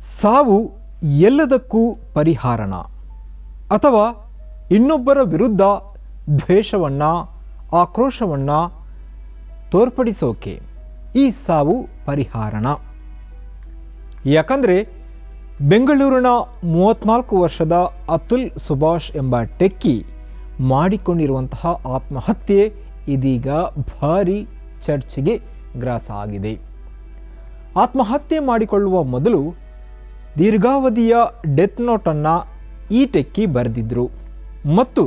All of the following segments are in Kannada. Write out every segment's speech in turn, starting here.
ಸಾವು ಎಲ್ಲದಕ್ಕೂ ಪರಿಹಾರಣ. ಅಥವಾ ಇನ್ನೊಬ್ಬರ ವಿರುದ್ಧ ದ್ವೇಷವನ್ನು, ಆಕ್ರೋಶವನ್ನು ತೋರ್ಪಡಿಸೋಕೆ ಈ ಸಾವು ಪರಿಹಾರಣ. ಯಾಕಂದರೆ ಬೆಂಗಳೂರಿನ ಮೂವತ್ತ್ನಾಲ್ಕು ವರ್ಷದ ಅತುಲ್ ಸುಭಾಷ್ ಎಂಬ ಟೆಕ್ಕಿ ಮಾಡಿಕೊಂಡಿರುವಂತಹ ಆತ್ಮಹತ್ಯೆ ಇದೀಗ ಭಾರಿ ಚರ್ಚೆಗೆ ಗ್ರಾಸ ಆಗಿದೆ. ಆತ್ಮಹತ್ಯೆ ಮಾಡಿಕೊಳ್ಳುವ ಮೊದಲು ದೀರ್ಘಾವಧಿಯ ಡೆತ್ ನೋಟನ್ನು ಈ ಟೆಕ್ಕಿ ಬರೆದಿದ್ದರು ಮತ್ತು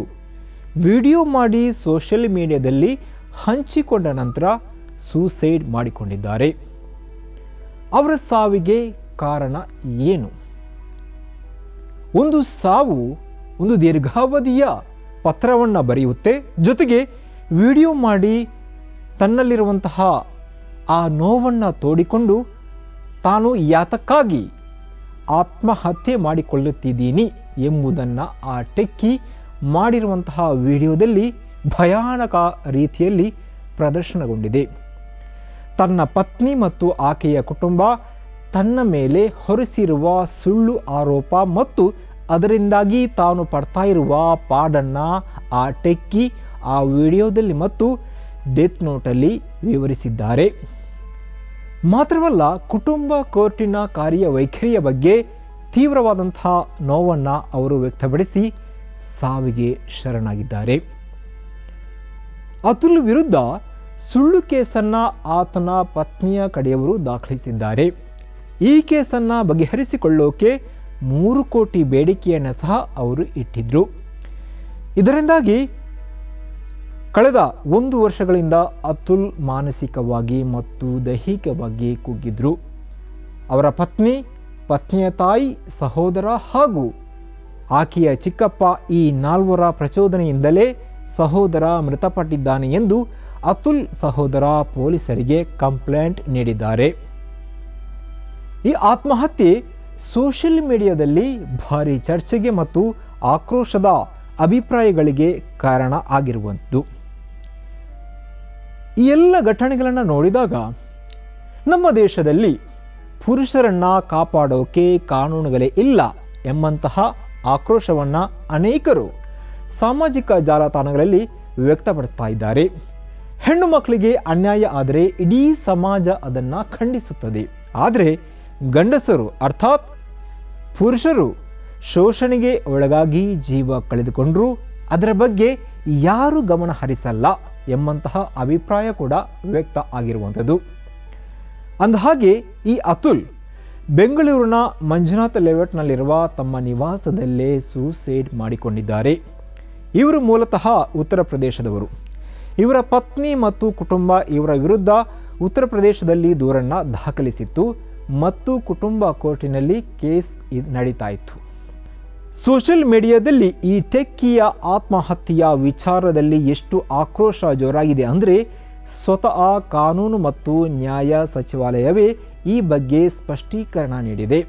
ವಿಡಿಯೋ ಮಾಡಿ ಸೋಷಿಯಲ್ ಮೀಡಿಯಾದಲ್ಲಿ ಹಂಚಿಕೊಂಡ ನಂತರ ಸೂಸೈಡ್ ಮಾಡಿಕೊಂಡಿದ್ದಾರೆ. ಅವರ ಸಾವಿಗೆ ಕಾರಣ ಏನು? ಒಂದು ಸಾವು ಒಂದು ದೀರ್ಘಾವಧಿಯ ಪತ್ರವನ್ನು ಬರೆಯುತ್ತೆ. ಜೊತೆಗೆ ವಿಡಿಯೋ ಮಾಡಿ ತನ್ನಲ್ಲಿರುವಂತಹ ಆ ನೋವನ್ನು ತೋಡಿಕೊಂಡು ತಾನು ಯಾತಕ್ಕಾಗಿ ಆತ್ಮಹತ್ಯೆ ಮಾಡಿಕೊಳ್ಳುತ್ತಿದ್ದೀನಿ ಎಂಬುದನ್ನು ಆ ಟೆಕ್ಕಿ ಮಾಡಿರುವಂತಹ ವಿಡಿಯೋದಲ್ಲಿ ಭಯಾನಕ ರೀತಿಯಲ್ಲಿ ಪ್ರದರ್ಶನಗೊಂಡಿದೆ. ತನ್ನ ಪತ್ನಿ ಮತ್ತು ಆಕೆಯ ಕುಟುಂಬ ತನ್ನ ಮೇಲೆ ಹೊರಿಸಿರುವ ಸುಳ್ಳು ಆರೋಪ ಮತ್ತು ಅದರಿಂದಾಗಿ ತಾನು ಪಡ್ತಾ ಇರುವ ಪಾಡನ್ನು ಆ ಟೆಕ್ಕಿ ಆ ವಿಡಿಯೋದಲ್ಲಿ ಮತ್ತು ಡೆತ್ ನೋಟಲ್ಲಿ ವಿವರಿಸಿದ್ದಾರೆ. ಮಾತ್ರವಲ್ಲ ಕುಟುಂಬ ಕೋರ್ಟಿನ ಕಾರ್ಯವೈಖರಿಯ ಬಗ್ಗೆ ತೀವ್ರವಾದಂಥ ನೋವನ್ನು ಅವರು ವ್ಯಕ್ತಪಡಿಸಿ ಸಾವಿಗೆ ಶರಣಾಗಿದ್ದಾರೆ. ಅತುಲ್ ವಿರುದ್ಧ ಸುಳ್ಳು ಕೇಸನ್ನು ಆತನ ಪತ್ನಿಯ ಕಡೆಯವರು ದಾಖಲಿಸಿದ್ದಾರೆ. ಈ ಕೇಸನ್ನು ಬಗೆಹರಿಸಿಕೊಳ್ಳೋಕೆ ಮೂರು ಕೋಟಿ ಬೇಡಿಕೆಯನ್ನು ಸಹ ಅವರು ಇಟ್ಟಿದ್ದರು ಇದರಿಂದಾಗಿ ಕಳೆದ ಒಂದು ವರ್ಷಗಳಿಂದ ಅತುಲ್ ಮಾನಸಿಕವಾಗಿ ಮತ್ತು ದೈಹಿಕವಾಗಿ ಕುಗ್ಗಿದ್ರು. ಅವರ ಪತ್ನಿ, ಪತ್ನಿಯ ತಾಯಿ, ಸಹೋದರ ಹಾಗೂ ಆಕೆಯ ಚಿಕ್ಕಪ್ಪ ಈ ನಾಲ್ವರ ಪ್ರಚೋದನೆಯಿಂದಲೇ ಸಹೋದರ ಮೃತಪಟ್ಟಿದ್ದಾನೆ ಎಂದು ಅತುಲ್ ಸಹೋದರ ಪೊಲೀಸರಿಗೆ ಕಂಪ್ಲೇಂಟ್ ನೀಡಿದ್ದಾರೆ. ಈ ಆತ್ಮಹತ್ಯೆ ಸೋಷಿಯಲ್ ಮೀಡಿಯಾದಲ್ಲಿ ಭಾರಿ ಚರ್ಚೆಗೆ ಮತ್ತು ಆಕ್ರೋಶದ ಅಭಿಪ್ರಾಯಗಳಿಗೆ ಕಾರಣ ಆಗಿರುವಂಥದ್ದು ಈ ಎಲ್ಲ ಘಟನೆಗಳನ್ನು ನೋಡಿದಾಗ ನಮ್ಮ ದೇಶದಲ್ಲಿ ಪುರುಷರನ್ನು ಕಾಪಾಡೋಕೆ ಕಾನೂನುಗಳೇ ಇಲ್ಲ ಎಂಬಂತಹ ಆಕ್ರೋಶವನ್ನು ಅನೇಕರು ಸಾಮಾಜಿಕ ಜಾಲತಾಣಗಳಲ್ಲಿ ವ್ಯಕ್ತಪಡಿಸ್ತಾ ಇದ್ದಾರೆ. ಹೆಣ್ಣು ಮಕ್ಕಳಿಗೆ ಅನ್ಯಾಯ ಆದರೆ ಇಡೀ ಸಮಾಜ ಅದನ್ನು ಖಂಡಿಸುತ್ತದೆ. ಆದರೆ ಗಂಡಸರು ಅರ್ಥಾತ್ ಪುರುಷರು ಶೋಷಣೆಗೆ ಒಳಗಾಗಿ ಜೀವ ಕಳೆದುಕೊಂಡರೂ. ಅದರ ಬಗ್ಗೆ ಯಾರೂ ಗಮನ ಹರಿಸಲ್ಲ. ಎಂಬಂತಹ ಅಭಿಪ್ರಾಯ ಕೂಡ ವ್ಯಕ್ತ ಆಗಿರುವಂಥದ್ದು. ಅಂದಹಾಗೆ ಈ ಅತುಲ್ ಬೆಂಗಳೂರಿನ ಮಂಜುನಾಥ ಲೇಔಟ್ನಲ್ಲಿರುವ ತಮ್ಮ ನಿವಾಸದಲ್ಲೇ ಸೂಸೈಡ್ ಮಾಡಿಕೊಂಡಿದ್ದಾರೆ. ಇವರು ಮೂಲತಃ ಉತ್ತರ ಪ್ರದೇಶದವರು. ಇವರ ಪತ್ನಿ ಮತ್ತು ಕುಟುಂಬ ಇವರ ವಿರುದ್ಧ ಉತ್ತರ ಪ್ರದೇಶದಲ್ಲಿ ದೂರನ್ನು ದಾಖಲಿಸಿತ್ತು ಮತ್ತು ಕುಟುಂಬ ಕೋರ್ಟಿನಲ್ಲಿ ಕೇಸ್ ನಡೀತಾ ಇತ್ತು. ಸೋಷಿಯಲ್ ಮೀಡಿಯಾದಲ್ಲಿ ಈ ಟೆಕ್ಕಿಯ ಆತ್ಮಹತ್ಯೆಯ ವಿಚಾರದಲ್ಲಿ ಎಷ್ಟು ಆಕ್ರೋಶ ಜೋರಾಗಿದೆ ಅಂದರೆ ಸ್ವತಃ ಕಾನೂನು ಮತ್ತು ನ್ಯಾಯ ಸಚಿವಾಲಯವೇ ಈ ಬಗ್ಗೆ ಸ್ಪಷ್ಟೀಕರಣ ನೀಡಿದೆ.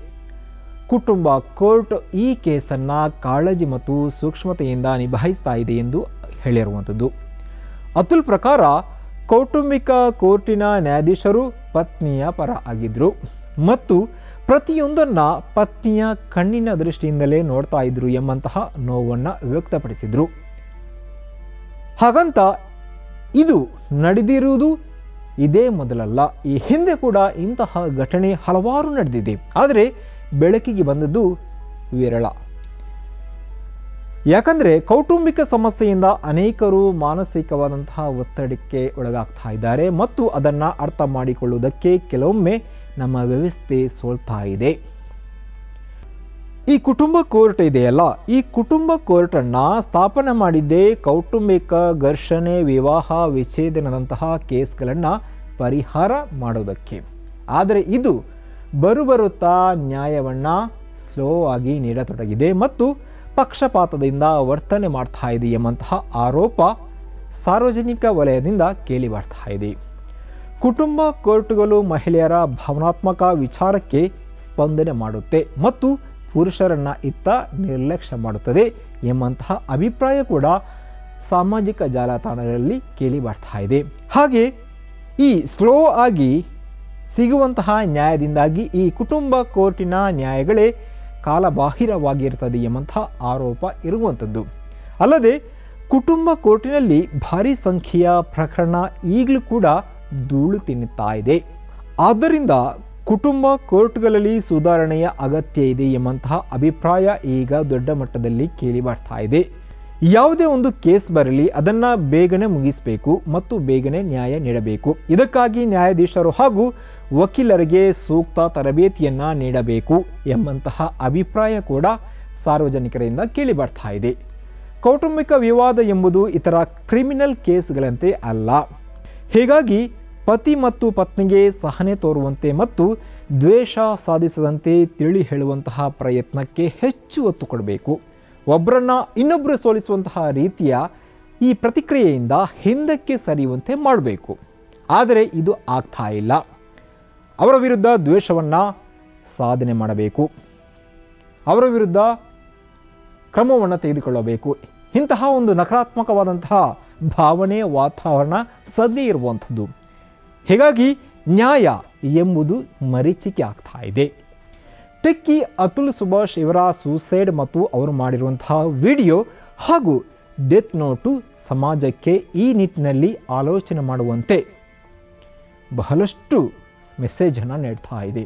ಕುಟುಂಬ ಕೋರ್ಟ್ ಈ ಕೇಸನ್ನು ಕಾಳಜಿ ಮತ್ತು ಸೂಕ್ಷ್ಮತೆಯಿಂದ ನಿಭಾಯಿಸ್ತಾ ಇದೆ ಎಂದು ಹೇಳಿರುವಂಥದ್ದು. ಅತುಲ್ ಪ್ರಕಾರ, ಕೌಟುಂಬಿಕ ಕೋರ್ಟಿನ ನ್ಯಾಯಾಧೀಶರು ಪತ್ನಿಯ ಪರ ಆಗಿದ್ದರು ಮತ್ತು ಪ್ರತಿಯೊಂದನ್ನು ಪತ್ನಿಯ ಕಣ್ಣಿನ ದೃಷ್ಟಿಯಿಂದಲೇ ನೋಡ್ತಾ ಇದ್ರು ಎಂಬಂತಹ ನೋವನ್ನು ವ್ಯಕ್ತಪಡಿಸಿದರು. ಹಾಗಂತ ಇದು ನಡೆದಿರುವುದು ಇದೇ ಮೊದಲಲ್ಲ. ಈ ಹಿಂದೆ ಕೂಡ ಇಂತಹ ಘಟನೆ ಹಲವಾರು ನಡೆದಿದೆ. ಆದರೆ ಬೆಳಕಿಗೆ ಬಂದದ್ದು ವಿರಳ. ಯಾಕಂದರೆ ಕೌಟುಂಬಿಕ ಸಮಸ್ಯೆಯಿಂದ ಅನೇಕರು ಮಾನಸಿಕವಾದಂತಹ ಒತ್ತಡಕ್ಕೆ ಒಳಗಾಗ್ತಾ ಇದ್ದಾರೆ ಮತ್ತು ಅದನ್ನು ಅರ್ಥ ಮಾಡಿಕೊಳ್ಳುವುದಕ್ಕೆ ಕೆಲವೊಮ್ಮೆ ನಮ್ಮ ವ್ಯವಸ್ಥೆ ಸೋಲ್ತಾ ಇದೆ. ಈ ಕುಟುಂಬ ಕೋರ್ಟ್ ಇದೆಯಲ್ಲ? ಈ ಕುಟುಂಬ ಕೋರ್ಟನ್ನು ಸ್ಥಾಪನೆ ಮಾಡಿದ್ದೇ ಕೌಟುಂಬಿಕ ಘರ್ಷಣೆ, ವಿವಾಹ, ವಿಚ್ಛೇದನದಂತಹ ಕೇಸ್ಗಳನ್ನು ಪರಿಹಾರ ಮಾಡೋದಕ್ಕೆ. ಆದರೆ ಇದು ಬರುಬರುತ್ತಾ ನ್ಯಾಯವನ್ನು ಸ್ಲೋ ಆಗಿ ನೀಡತೊಡಗಿದೆ ಮತ್ತು ಪಕ್ಷಪಾತದಿಂದ ವರ್ತನೆ ಮಾಡ್ತಾ ಇದೆ ಎಂಬಂತಹ ಆರೋಪ ಸಾರ್ವಜನಿಕ ವಲಯದಿಂದ ಕೇಳಿ ಬರ್ತಾ ಇದೆ. ಕುಟುಂಬ ಕೋರ್ಟುಗಳು ಮಹಿಳೆಯರ ಭಾವನಾತ್ಮಕ ವಿಚಾರಕ್ಕೆ ಸ್ಪಂದನೆ ಮಾಡುತ್ತೆ ಮತ್ತು ಪುರುಷರನ್ನು ಇತ್ತ ನಿರ್ಲಕ್ಷ್ಯ ಮಾಡುತ್ತದೆ ಎಂಬಂತಹ ಅಭಿಪ್ರಾಯ ಕೂಡ ಸಾಮಾಜಿಕ ಜಾಲತಾಣಗಳಲ್ಲಿ ಕೇಳಿ ಬರ್ತಾ ಇದೆ. ಹಾಗೆ ಈ ಸ್ಲೋ ಆಗಿ ಸಿಗುವಂತಹ ನ್ಯಾಯದಿಂದಾಗಿ ಈ ಕುಟುಂಬ ಕೋರ್ಟಿನ ನ್ಯಾಯಗಳೇ ಕಾಲಬಾಹಿರವಾಗಿರ್ತದೆ ಎಂಬಂತಹ ಆರೋಪ ಇರುವಂಥದ್ದು. ಅಲ್ಲದೆ, ಕುಟುಂಬ ಕೋರ್ಟಿನಲ್ಲಿ ಭಾರಿ ಸಂಖ್ಯೆಯ ಪ್ರಕರಣ ಈಗಲೂ ಕೂಡ ಧೂಳು ತಿನ್ನುತ್ತಾ ಇದೆ. ಆದ್ದರಿಂದ ಕುಟುಂಬ ಕೋರ್ಟ್ಗಳಲ್ಲಿ ಸುಧಾರಣೆಯ ಅಗತ್ಯ ಇದೆ ಎಂಬಂತಹ ಅಭಿಪ್ರಾಯ ಈಗ ದೊಡ್ಡ ಮಟ್ಟದಲ್ಲಿ ಕೇಳಿ ಬರ್ತಾ ಇದೆ. ಯಾವುದೇ ಒಂದು ಕೇಸ್ ಬರಲಿ, ಅದನ್ನು ಬೇಗನೆ ಮುಗಿಸಬೇಕು ಮತ್ತು ಬೇಗನೆ ನ್ಯಾಯ ನೀಡಬೇಕು. ಇದಕ್ಕಾಗಿ ನ್ಯಾಯಾಧೀಶರು ಹಾಗೂ ವಕೀಲರಿಗೆ ಸೂಕ್ತ ತರಬೇತಿಯನ್ನು ನೀಡಬೇಕು ಎಂಬಂತಹ ಅಭಿಪ್ರಾಯ ಕೂಡ ಸಾರ್ವಜನಿಕರಿಂದ ಕೇಳಿಬರ್ತಾ ಇದೆ. ಕೌಟುಂಬಿಕ ವಿವಾದ ಎಂಬುದು ಇತರ ಕ್ರಿಮಿನಲ್ ಕೇಸ್ಗಳಂತೆ ಅಲ್ಲ. ಹೀಗಾಗಿ ಪತಿ ಮತ್ತು ಪತ್ನಿಗೆ ಸಹನೆ ತೋರುವಂತೆ ಮತ್ತು ದ್ವೇಷ ಸಾಧಿಸದಂತೆ ತಿಳಿ ಹೇಳುವಂತಹ ಪ್ರಯತ್ನಕ್ಕೆ ಹೆಚ್ಚು ಒತ್ತು ಕೊಡಬೇಕು. ಒಬ್ಬರನ್ನ ಇನ್ನೊಬ್ಬರು ಸೋಲಿಸುವಂತಹ ರೀತಿಯ ಈ ಪ್ರತಿಕ್ರಿಯೆಯಿಂದ ಹಿಂದಕ್ಕೆ ಸರಿಯುವಂತೆ ಮಾಡಬೇಕು. ಆದರೆ ಇದು ಆಗ್ತಾ ಇಲ್ಲ. ಅವರ ವಿರುದ್ಧ ದ್ವೇಷವನ್ನು ಸಾಧನೆ ಮಾಡಬೇಕು. ಅವರ ವಿರುದ್ಧ ಕ್ರಮವನ್ನು ತೆಗೆದುಕೊಳ್ಳಬೇಕು. ಇಂತಹ ಒಂದು ನಕಾರಾತ್ಮಕವಾದಂತಹ ಭಾವನೆ, ವಾತಾವರಣ ಸದ್ಯ ಇರುವಂಥದ್ದು. ಹೀಗಾಗಿ ನ್ಯಾಯ ಎಂಬುದು ಮರೀಚಿಕೆ ಆಗ್ತಾ ಇದೆ. ಟೆಕ್ಕಿ, ಅತುಲ್ ಸುಭಾಷ್ ಇವರ ಸೂಸೈಡ್ ಮತ್ತು ಅವರು ಮಾಡಿರುವಂತಹ ವಿಡಿಯೋ ಹಾಗೂ ಡೆತ್ ನೋಟು ಸಮಾಜಕ್ಕೆ ಈ ನಿಟ್ಟಿನಲ್ಲಿ ಆಲೋಚನೆ ಮಾಡುವಂತೆ ಬಹಳಷ್ಟು ಮೆಸೇಜನ್ನು ನೀಡ್ತಾ ಇದೆ.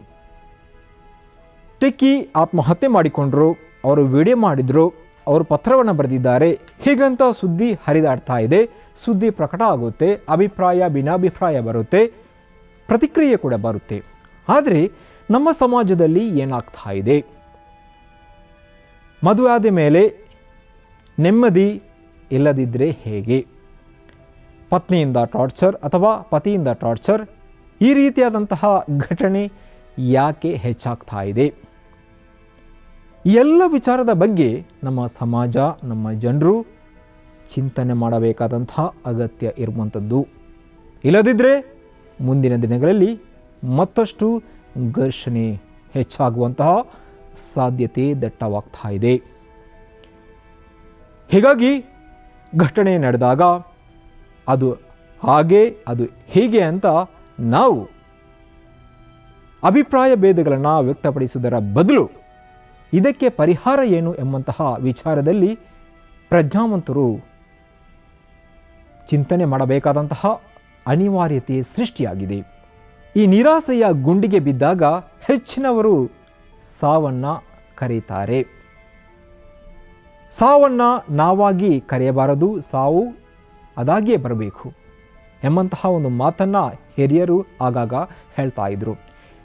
ಟೆಕ್ಕಿ ಆತ್ಮಹತ್ಯೆ ಮಾಡಿಕೊಂಡ್ರು, ಅವರು ವಿಡಿಯೋ ಮಾಡಿದರು, ಅವರು ಪತ್ರವನ್ನು ಬರೆದಿದ್ದಾರೆ. ಹೀಗಂತ ಸುದ್ದಿ ಹರಿದಾಡ್ತಾ ಇದೆ. ಸುದ್ದಿ ಪ್ರಕಟ ಆಗುತ್ತೆ, ಅಭಿಪ್ರಾಯ, ಭಿನ್ನಾಭಿಪ್ರಾಯ ಬರುತ್ತೆ, ಪ್ರತಿಕ್ರಿಯೆ ಕೂಡ ಬರುತ್ತೆ. ಆದರೆ ನಮ್ಮ ಸಮಾಜದಲ್ಲಿ ಏನಾಗ್ತಾ ಇದೆ? ಮದುವೆ ಆದ ಮೇಲೆ ನೆಮ್ಮದಿ ಇಲ್ಲದಿದ್ದರೆ ಹೇಗೆ? ಪತ್ನಿಯಿಂದ ಟಾರ್ಚರ್ ಅಥವಾ ಪತಿಯಿಂದ ಟಾರ್ಚರ್ ಈ ರೀತಿಯಾದಂತಹ ಘಟನೆ ಯಾಕೆ ಹೆಚ್ಚಾಗ್ತಾ ಇದೆ? ಎಲ್ಲ ವಿಚಾರದ ಬಗ್ಗೆ ನಮ್ಮ ಸಮಾಜ, ನಮ್ಮ ಜನರು ಚಿಂತನೆ ಮಾಡಬೇಕಾದಂತಹ ಅಗತ್ಯ ಇರುವಂಥದ್ದು. ಇಲ್ಲದಿದ್ದರೆ ಮುಂದಿನ ದಿನಗಳಲ್ಲಿ ಮತ್ತಷ್ಟು ಘರ್ಷಣೆ ಹೆಚ್ಚಾಗುವಂತಹ ಸಾಧ್ಯತೆ ದಟ್ಟವಾಗ್ತಾ ಇದೆ. ಹೀಗಾಗಿ ಘಟನೆ ನಡೆದಾಗ ಅದು ಹಾಗೆ, ಅದು ಹೀಗೆ ಅಂತ ನಾವು ಅಭಿಪ್ರಾಯ ಭೇದಗಳನ್ನು ವ್ಯಕ್ತಪಡಿಸುವುದರ ಬದಲು ಇದಕ್ಕೆ ಪರಿಹಾರ ಏನು ಎಂಬಂತಹ ವಿಚಾರದಲ್ಲಿ ಪ್ರಜ್ಞಾವಂತರು ಚಿಂತನೆ ಮಾಡಬೇಕಾದಂತಹ ಅನಿವಾರ್ಯತೆ ಸೃಷ್ಟಿಯಾಗಿದೆ. ಈ ನಿರಾಸೆಯ ಗುಂಡಿಗೆ ಬಿದ್ದಾಗ ಹೆಚ್ಚಿನವರು ಸಾವನ್ನು ಕರೀತಾರೆ. ಸಾವನ್ನು ನಾವಾಗಿ ಕರೆಯಬಾರದು, ಸಾವು ಅದಾಗಿಯೇ ಬರಬೇಕು ಎಂಬಂತಹ ಒಂದು ಮಾತನ್ನು ಹಿರಿಯರು ಆಗಾಗ ಹೇಳ್ತಾ ಇದ್ರು.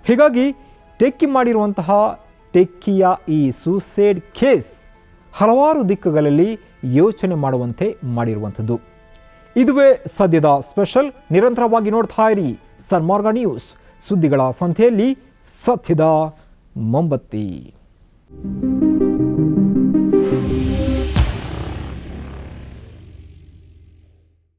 ಹೀಗಾಗಿ ಟೆಕ್ಕಿ ಮಾಡಿರುವಂತಹ ಟೆಕ್ಕಿಯ ಈ ಸೂಸೈಡ್ ಕೇಸ್ ಹಲವಾರು ದಿಕ್ಕುಗಳಲ್ಲಿ ಯೋಚನೆ ಮಾಡುವಂತೆ ಮಾಡಿರುವಂಥದ್ದು. ಇದುವೇ ಸದ್ಯದ ಸ್ಪೆಷಲ್, ನಿರಂತರವಾಗಿ ನೋಡ್ತಾ ಇರಿ. ಸನ್ಮಾರ್ಗ ನ್ಯೂಸ್. ಸುದ್ದಿಗಳ ಸಂತೆಯಲ್ಲಿ ಸತ್ಯದ ಮೊಂಬತ್ತಿ.